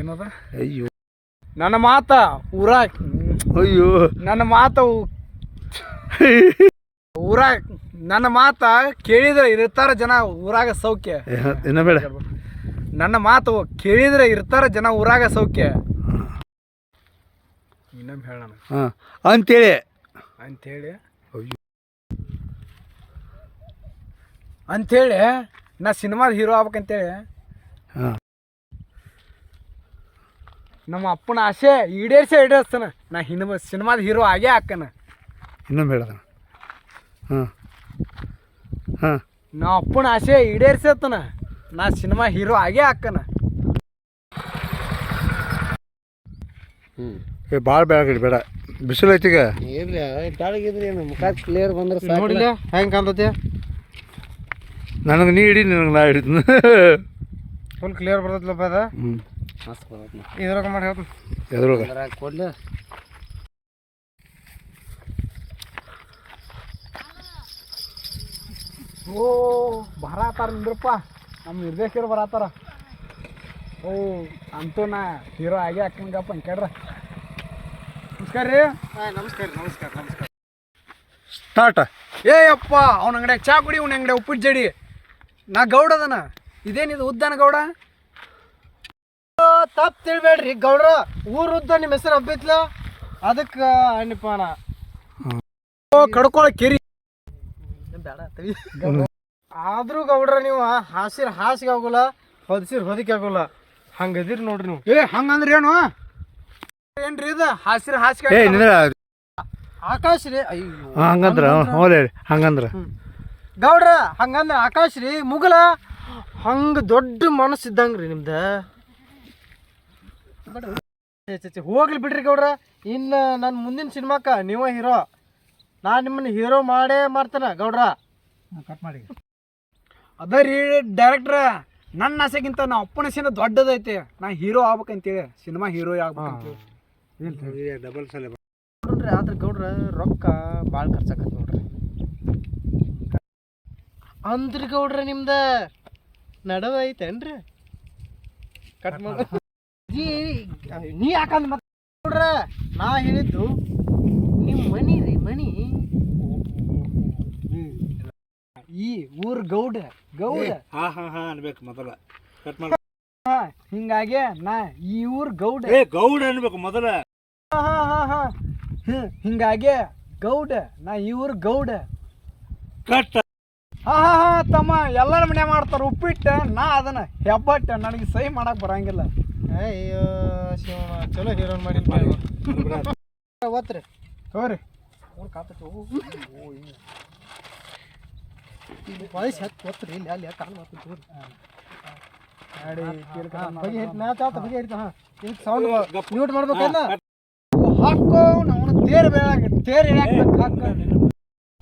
ಏನದ? ಅಯ್ಯೋ. ನನ್ನ ಮಾತ ಊರಾಗ ಅಯ್ಯೋ. ನನ್ನ ಮಾತ ಊರಾಗ ನನ್ನ ಮಾತ ಕೇಳಿದ್ರೆ ಇರ್ತಾರ ಜನ ಊರಾಗ ಸೌಖ್ಯ. ಏ, ಇನ್ನ ಬೇಡ. ನನ್ನ ಮಾತು ಕೇಳಿದ್ರೆ ಇರ್ತಾರ ಜನ ಊರಾಗ ಸೌಖ್ಯ. ಇನ್ನೊಮ್ಮೆ ಹೇಳೋಣ. ಹಾಂ ಅಂತೇಳಿ. ಅಂಥೇಳಿ ಅಯ್ಯೋ ಅಂಥೇಳಿ ನಾ ಸಿನಿಮಾದ ಹೀರೋ ಆಗ್ಬೇಕಂತೇಳಿ. ಹಾಂ. ನಮ್ಮ ಅಪ್ಪನ ಆಸೆ ಈಡೇರಿಸೇ ಈಡೇರಿಸ್ತಾನ. ನಾ ಹಿಂದ ಸಿನಿಮಾದ ಹೀರೋ ಆಗೇ ಹಾಕನ ಇನ್ನೊಮ್ಮೆ ಹೇಳ್ದ ಹಾಂ. ಹಾಂ. ನಾ ಅಪ್ಪನ ಆಸೆ ಈಡೇರ್ಸತ್ತನ ನಾ ಸಿನಿಮಾ ಹೀರೋ ಆಗೇ ಹಾಕನ ಏ ಭಾಳ ಬೆಳಗಡಿ ಬೇಡ ಬಿಸಿಲು ಐತಿಗ ಇರ್ಲಿ ಕೆಳಗಿದ್ರಿ ಏನು ಮುಖ ಕ್ಲಿಯರ್ ಬಂದ್ರೆ ನೋಡಿಲ್ಲ ಹೆಂಗೆ ಕಾಣ್ತೈತಿ? ನನಗೆ ನೀ ಹಿಡಿ ನಿನಗೆ ನಾ ಹಿಡಿತೀನಿ. ಫುಲ್ ಕ್ಲಿಯರ್ ಬರ್ತೈತಲ್ಲಪ್ಪ ಅದ? ಹ್ಞೂ ಮಸ್ತ್ ಬರತ್ತೆ ಇದ್ರಾಗ ಮಾಡಿ ಹೇಳ್ತೀನಿ. ಎದ್ರೊಳಗೆ? ಅದ್ರಾಗ ಕೊಡ್ಲಿ. ಓ ಬರಾತಾರ ನಿಂದ್ರಪ್ಪ. ನಮ್ಮ ನಿರ್ದೇಶಕರು ಬರಾತಾರ ಓ ಅಂತೂ ನಾ ಹೀರೋ ಆಗಿ ಹಾಕಂಗಪ್ಪ ಕೇಳ್ರ. ನಮಸ್ಕಾರ ರೀ. ನಮಸ್ಕಾರ ನಮಸ್ಕಾರ ನಮಸ್ಕಾರ. ಸ್ಟಾರ್ಟ ಏ ಅಪ್ಪ ಅವ್ನ ಅಂಗಡ್ಯಾಗ ಚಾ ಕುಡಿ ಅವ್ನ ಅಂಗಡಿಯಾಗ ಉಪ್ಪಿಟ್ಟು ಜಡಿ. ನಾ ಗೌಡ ಅದನ. ಇದೇನಿದು ಉದ್ದಾನ ಗೌಡ? ತಪ್ಪು ತಿಳ್ಬೇಡ್ರಿ ಗೌಡ್ರ. ಊರುದ್ದ ನಿಮ್ಮ ಹೆಸರು ಹಬ್ಬಿತ್ಲ? ಅದಕ್ಕೆ ಓ ಕಡ್ಕೊಳ ಕೆರಿ. ಆದ್ರೂ ಗೌಡ್ರ ನೀವು ಹಾಸಿರ್ ಹಾಸಿಗೆ ಆಗೋಲ್ಲ ಹೊದಸಿರ್ ಹೊದಿಕೆ ಆಗೋಲ್ಲ. ಹಂಗದಿರಿ ನೋಡ್ರಿ ನೀವು. ಏ ಹಂಗಂದ್ರೆ ಏನು? ಏನ್ರಿ ಇದು? ಹಾಸಿರ್ ಹಾಸಿಗೆ ಆಕಾಶ ರೀ ಅಯ್ಯೋ. ಹಂಗಂದ್ರ ಹೋಲೇ ಹಂಗಂದ್ರ. ಗೌಡ್ರ ಹಂಗಂದ್ರ ಆಕಾಶ ರೀ ಮುಗಲ? ಹಂಗ ದೊಡ್ಡ ಮನಸ್ಸಿದ್ದಂಗ್ರಿ ನಿಮ್ದ. ಛೆ, ಹೋಗ್ಲಿ ಬಿಡ್ರಿ ಗೌಡ್ರ. ಇನ್ನು ನನ್ನ ಮುಂದಿನ ಸಿನಿಮಾಕ ನೀವ ಹೀರೋ. ನಾನು ನಿಮ್ಮನ್ನ ಹೀರೋ ಮಾಡೇ ಮಾಡ್ತಾನ ಗೌಡ್ರ. ಕಟ್ ಮಾಡಿ. ಅದ ರೀ ಡೈರೆಕ್ಟ್ರ ನನ್ನ ಆಸೆಗಿಂತ ನಾ ಅಪ್ಪನ ಸಿನ ದೊಡ್ಡದೈತೆ. ನಾ ಹೀರೋ ಆಗ್ಬೇಕಂತೇಳಿ ಸಿನಿಮಾ ಹೀರೋ ಆಗ್ಬೇಕಂತೇಳಿ. ಡಬಲ್ ಸಲ ನೋಡ್ರಿ ಆದ್ರೆ ಗೌಡ್ರ ರೊಕ್ಕ ಭಾಳ ಖರ್ಚಾಕತ್ ನೋಡ್ರಿ. ಅಂದ್ರಿ ಗೌಡ್ರ ನಿಮ್ದ ನಡವ ಐತೇನ್ರಿ ಕಟ್ ಮಾಡ. ನೀ ಯಾಕಂದ್ ಮತ್ತೆ ನೋಡ್ರ? ನಾ ಹೇಳಿದ್ದು ನಿಮ್ಮ ಮನಿ ರೀ ಮನಿ. ಈ ಊರ್ ಗೌಡ ಗೌಡ. ಹಾ ಹಾ ಹಾ ಅನ್ಬೇಕು ಮೊದಲ. ಕಟ್ ಮಾಡ. ಹಾ, ಹಿಂಗಾಗಿ ನಾ ಈ ಊರ್ ಗೌಡ. ಏ ಗೌಡ ಅನ್ಬೇಕು ಮೊದಲ. ಹಾ, ಹಾ, ಹಾ, ಹಿಂಗಾಗಿ ಗೌಡ ನಾ ಈ ಊರ್ ಗೌಡ. ಕಟ್ ಹಾ ಹಾ ಹಾ ತಮ್ಮ ಎಲ್ಲರ ಮನೆ ಮಾಡ್ತಾರ ಉಪ್ಪಿಟ್ಟು ನಾ ಅದನ್ನ ಹೆಬ್ಬಟ್ಟ ನನಗೆ ಸಹಿ ಮಾಡಕ್ ಬರಂಗಿಲ್ಲ. ಅಯ್ಯೋ ಶಿವ ಚಲೋ ಹೀರೋನ್ ಮಾಡಿ ಓದ್ರಿ ತೋರಿ ವಯಸ್ಸು ಹತ್ತು ಇಲ್ಲಿ ಅಲ್ಲಿ ಕಾಲು. ಬಗೆ ಮ್ಯಾಚ್ ಆತ ಬಗೆ ಹಿಡಿತ ಹಾಂ. ಇದಕ್ಕೆ ಸೌಂಡ್ ಮ್ಯೂಟ್ ಮಾಡ್ಬೇಕಲ್ಲ ಹಾಕೋ ಅವನು ತೇರ್ ಬೇಳಾಗ ತೇರ್ ಇಳ್ಯಾಕ್ಬೇಕು ಹಗ್ಗ.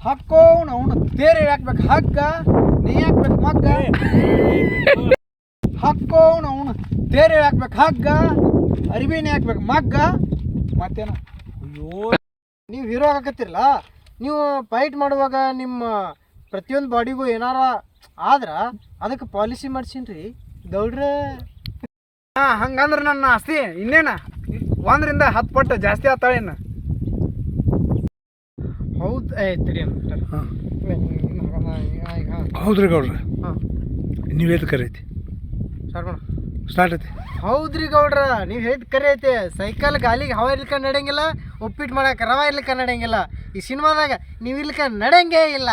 ಹಾಕೋ ಅವನು ತೇರು ಇಳ್ಯಾಕ್ಬೇಕು ಹಗ್ಗ. ನೀ ಹಾಕ್ಬೇಕು ಮಗ್ಗ? ಹಾಕೋ ಅವನು ತೇರ್ ಹಾಕ್ಬೇಕು ಹಗ್ಗ ಅರಿವಿನ ಹಾಕ್ಬೇಕು ಮಗ್ಗ ಮತ್ತೇನ? ಅಯ್ಯೋ ನೀವು ಹೀರೋ ಆಗಕತ್ತಿರಲ್ಲ? ನೀವು ಫೈಟ್ ಮಾಡುವಾಗ ನಿಮ್ಮ ಪ್ರತಿಯೊಂದು ಬಾಡಿಗೂ ಏನಾರ ಆದ್ರ ಅದಕ್ಕೆ ಪಾಲಿಸಿ ಮಾಡ್ಸಿನ್ರಿ. ಗೌಡ್ರ. ಹಾ ಹಂಗಂದ್ರೆ ನನ್ನ ಆಸ್ತಿ. ಇನ್ನೇನ? ಒಂದರಿಂದ ಹತ್ತು ಪಟ್ಟು ಜಾಸ್ತಿ ಆತಾಳೇನ ಹೌದು ಐತ್ರಿ ಹೌದ್ರಿ ಗೌಡ್ರ. ಹಾಂ. ನೀವೇದು ಕರೈತಿ? ಸರ್ ಸ್ಟಾರ್ಟ್ ಐತಿ. ಹೌದ್ರಿ ಗೌಡ್ರ ನೀವು ಹೇಳಿದ್ ಕರೆ ಐತೆ. ಸೈಕಲ್ ಗಾಲಿಗೆ ಹವಾ ಇರ್ಲಿಕ್ಕ ನಡೆಯಂಗಿಲ್ಲ ಉಪ್ಪಿಟ್ಟು ಮಾಡಕ್ಕೆ ರವ ಇರ್ಲಿಕ್ಕ ನಡೆಯಂಗಿಲ್ಲ. ಈ ಸಿನಿಮಾದಾಗ ನೀವು ಇರ್ಲಿಕ್ಕ ನಡೆಯಂಗೇ ಇಲ್ಲ.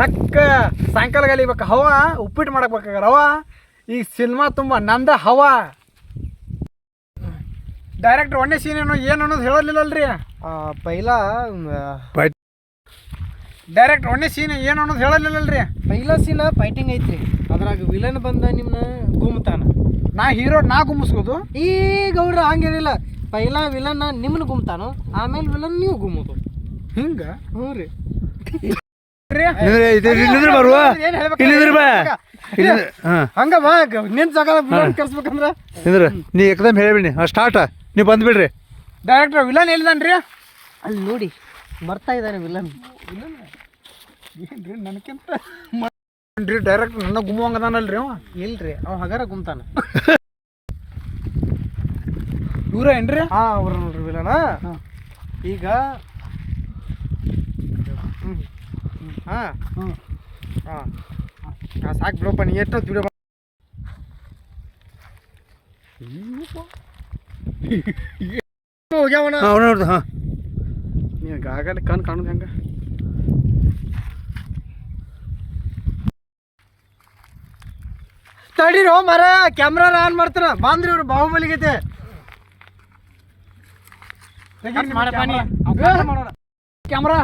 ಹಕ್ಕ ಸಾಯಂಕಾಲ ಗಾಲಿ ಬೇಕು ಹವಾ? ಉಪ್ಪಿಟ್ಟು ಮಾಡಕ್ ಬೇಕಾಗ ರವ? ಈ ಸಿನಿಮಾ ತುಂಬ ನಂದ ಹವಾ. ಡೈರೆಕ್ಟ್ ಒಂದೇ ಸೀನ್ ಏನೋ ಏನು ಅನ್ನೋದು ಹೇಳಲಿಲ್ಲಲ್ರಿ ಪೈಲಾ ಡೈರೆಕ್ಟ್ ಒಂದೇ ಸೀನ್ ಏನು ಅನ್ನೋದು ಹೇಳಲಿಲ್ಲಲ್ರಿ? ಪೈಲ ಸೀನ ಫೈಟಿಂಗ್ ಐತ್ರಿ. ಅದ್ರಾಗ ವಿಲನ್ ಬಂದ ನಿಮ್ಮನ್ನ ಗುಮ್ತಾನ. ನಾ ಹೀರೋ ನಾ ಗುಮ್ಮಿಸ್ಕೋದು ಈ ಗೌಡ್ರ ಹಂಗಿರಲಿಲ್ಲ ಪೈಲ ವಿಲನ್ ನಿಮ್ಮನ್ನ ಗುಮ್ತಾನು? ಆಮೇಲೆ ವಿಲನ್ ನೀವು ಗುಮ್ಮೋದು. ಹಿಂಗ? ಹ್ಞೂ ರೀ. ಹಂಗ. ಬಾ ನಿನ್ ಜಾಗ ವಿಲನ್ ಕರ್ಸ್ಬೇಕಂದ್ರ? ನಿಂದ್ರ ನೀ ಏಕದಮ್ ಹೇಳಿಬಿಡಿ ಸ್ಟಾರ್ಟ್ ನೀವು ಬಂದ್ಬಿಡ್ರಿ. ಡೈರೆಕ್ಟರ್ ವಿಲನ್ ಎಲ್ಲಿದಾನ್ರಿ? ಅಲ್ಲಿ ನೋಡಿ ಬರ್ತಾ ಇದ್ದಾನೆ ವಿಲನ್ ಏನ್ರಿ ನನಗಿಂತ ಡೈರೆಕ್ಟ್ ನನ್ನ ಗುಮ್ಮವಂಗದಾನಲ್ರಿ ಅವ? ಇಲ್ರಿ ಅವ ಹಗಾರ ಗುಮ್ತಾನ. ಇವ್ರ ಏನ್ರಿ? ಹಾ ಅವ್ರ ನೋಡ್ರಿ ವಿಲನ. ಈಗ ಹಾ. ಹಾ. ಹಾ. ಸಾಕು ಬಿಡಪ್ಪ ನೀ ಎಷ್ಟು ವಿಡಿಯೋ ಹೋಗ್ಯಾವಣ ಹಾಂ ಅವನ ನೋಡ್ದು ಹಾಂ. ನೀನು ಕಣ್ ಕಾಣೋದು ಹೆಂಗ? ತಡೀರೋ ಮರ ಕ್ಯಾಮ್ರಾ ಆನ್ ಮಾಡ್ತಾರ. ಬಾಂದ್ರಿ ಇವ್ರು ಬಾಹುಬಲಿಗೈತೆ ಕ್ಯಾಮ್ರಾ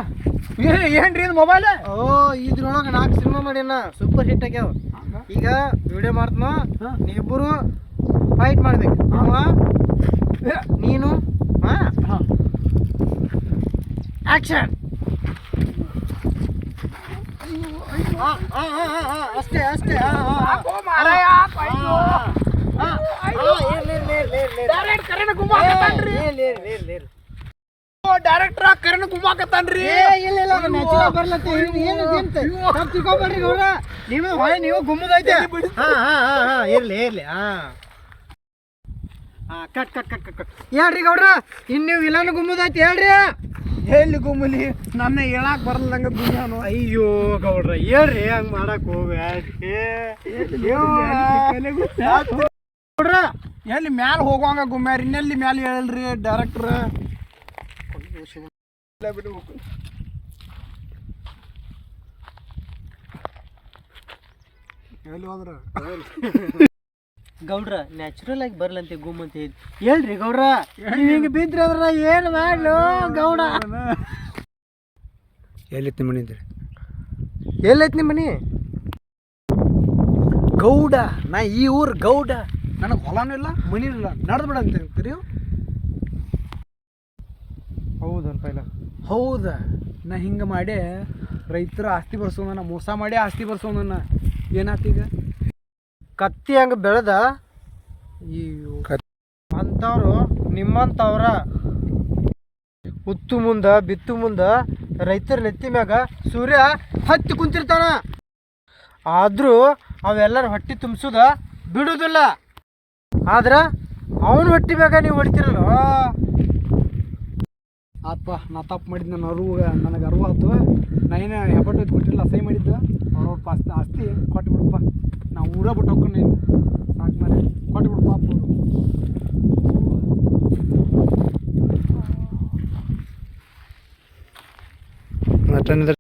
ಏನ್ರಿ ಇದು ಮೊಬೈಲ್ ಓ ಇದ್ರೊಳಗೆ ನಾಲ್ಕು ಸಿನಿಮಾ ಮಾಡ್ಯಾನ ಸೂಪರ್ ಹಿಟ್ ಆಗ್ಯಾವ. ಈಗ ವಿಡಿಯೋ ಮಾಡ್ತನ ನೀವಿಬ್ಬರು ಫೈಟ್ ಮಾಡ್ಬೇಕು. ಅವ ನೀನು ಹಾ. ಆಕ್ಷನ್ ಅಷ್ಟೇ ಅಷ್ಟೇ ಹಾ, ಹಾ, ಹಾ. ಹಾ, ಹಾ, ಹಾ, ಇರ್ಲಿ, ಇರ್ಲಿ, ಇರ್ಲಿ, ಇರ್ಲಿ. ಏ, ಇರ್ಲಿ, ಇರ್ಲಿ, ಇರ್ಲಿ, ಅಷ್ಟೇ ಡೈರೆಕ್ಟರ್ ಕರಣ್ ಗುಮ್ಮಾಕತ್ತಾನ್ರಿ ಇಲ್ಲ, ಇಲ್ಲ. ಏನು? ತಪ್ಪು ತಿಳ್ಕೊಬೇಡ್ರಿ. ನೀವು ಹೊಳೆ ನೀವು ಗುಮ್ಮದೈತೆ ಹಾ ಹಾ ಹಾ ಇರ್ಲಿ ಇರ್ಲಿ ಹಾ ಹಾ cut cut cut cut cut ಹೇಳ್ರಿ ಗೌಡ್ರ ಇನ್ನು ನೀವು ಇಲ್ಲಾನು ಗುಮ್ಮದೈತೆ ಹೇಳ್ರಿ ಎಲ್ಲಿ ಗುಮ್ಮಲಿ? ನನ್ನ ಹೇಳಕ್ ಬರಲ್ದಂಗ ಗುಮ್ಯಾನು ಅಯ್ಯೋ ಗೌಡ್ರ ಏನ್ರಿ ಹಂಗ್ ಮಾಡಕ್ ಹೋಗ್ರ ಎಲ್ಲಿ ಮ್ಯಾಲ ಹೋಗುವಂಗ ಗುಮ್ಯಾರ ಇನ್ನೆಲ್ಲಿ ಮ್ಯಾಲ ಹೇಳಲ್ರಿ ಡೈರೆಕ್ಟ್ರ ಎಲ್ಲಿ ಹೋದ್ರ. ಗೌಡ್ರ ನ್ಯಾಚುರಲ್ ಆಗಿ ಬರ್ಲಂತೆ ಗುಮ್ ಅಂತ ಹೇಳಿ. ಹೇಳ್ರಿ ಗೌಡ್ರ ಹಿಂಗೆ ಹಿಂಗ ಬಿದ್ರಿ ಅದ್ರ ಏನು ಮಾಡ್ಲು ಗೌಡ? ಎಲ್ಲಿತ್ತು ಮನೆ ಅಂದ್ರೆ? ಎಲ್ಲೈತ್ ನಿಮ್ಮ ಮನಿ? ಗೌಡ ನಾ ಈ ಊರ್ ಗೌಡ. ನನಗೆ ಹೊಲನೂ ಇಲ್ಲ ಮನಿ ಇಲ್ಲ. ನಡೆದು ಬಿಡ ಅಂತ ಅಂತೀರಿ ಹೌದನ್ ಪೈಲ ಹೌದ. ನಾ ಹಿಂಗೆ ಮಾಡಿ ರೈತರ ಆಸ್ತಿ ಬರ್ಸೋದನ್ನ ಮೋಸ ಮಾಡಿ ಆಸ್ತಿ ಬರ್ಸೋದನ್ನ ಏನಾತೀಗ ಕತ್ತಿ ಹಂಗೆ ಬೆಳೆದ, ಅಯ್ಯೋ. ಅಂಥವ್ರು ನಿಮ್ಮಂಥವ್ರ ಉತ್ತು ಮುಂದ, ಬಿತ್ತು ಮುಂದ ರೈತರ ನೆತ್ತಿ ಮ್ಯಾಗ ಸೂರ್ಯ ಹತ್ತಿ ಕುಂತಿರ್ತಾನ. ಆದರೂ ಅವೆಲ್ಲರ ಹೊಟ್ಟೆ ತುಂಬಿಸೋದ ಬಿಡೋದಿಲ್ಲ. ಆದ್ರೆ ಅವನ ಹೊಟ್ಟೆ ಮ್ಯಾಗ ನೀವು ಹೊಡಿತಿರಲ್ಲ. ಅಪ್ಪ ನಾ ತಪ್ಪು ಮಾಡಿದ್ದೆ ನನ್ನ ಅರಿವು ನನಗೆ ಅರಿವು ಆಯ್ತು ನಾ ಏನು ಹೆಬ್ಬಟ್ಟು ಕೊಟ್ಟಿಲ್ಲ ಸೈ ಮಾಡಿದ್ದು. ಅವ್ರವ್ರ ಪಾಸ್ತಿ ಆಸ್ತಿ ಕೊಟ್ಟು ಬಿಡಪ್ಪ ನಾ ಊರ ಬಿಟ್ಟು ಹೋಗ್ಕೊಂಡು ನೀನು ಸಾಕು ಮರೆ ಕೊಟ್ಟು ಬಿಡು ಪಾಪ ಅವ್ರು ಮತ್ತೇನಿದ್ರೆ